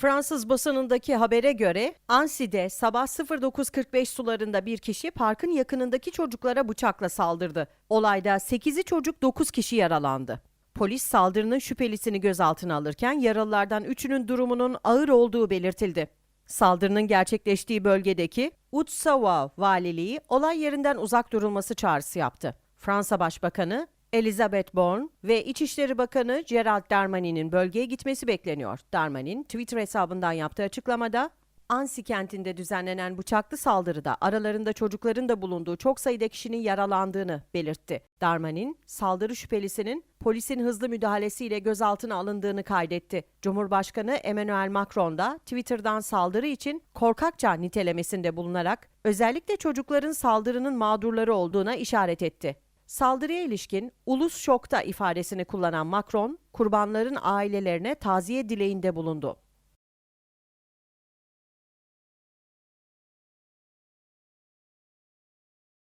Fransız basınındaki habere göre Annecy'de sabah 09.45 sularında bir kişi parkın yakınındaki çocuklara bıçakla saldırdı. Olayda 8'i çocuk 9 kişi yaralandı. Polis saldırının şüphelisini gözaltına alırken yaralılardan 3'ünün durumunun ağır olduğu belirtildi. Saldırının gerçekleştiği bölgedeki Utsava valiliği olay yerinden uzak durulması çağrısı yaptı. Fransa Başbakanı Elizabeth Borne ve İçişleri Bakanı Gerald Darmanin'in bölgeye gitmesi bekleniyor. Darmanin Twitter hesabından yaptığı açıklamada Ansi kentinde düzenlenen bıçaklı saldırıda aralarında çocukların da bulunduğu çok sayıda kişinin yaralandığını belirtti. Darmanin, saldırı şüphelisinin polisin hızlı müdahalesiyle gözaltına alındığını kaydetti. Cumhurbaşkanı Emmanuel Macron da Twitter'dan saldırı için korkakça nitelemesinde bulunarak özellikle çocukların saldırının mağdurları olduğuna işaret etti. Saldırıya ilişkin ulus şokta ifadesini kullanan Macron, kurbanların ailelerine taziye dileğinde bulundu.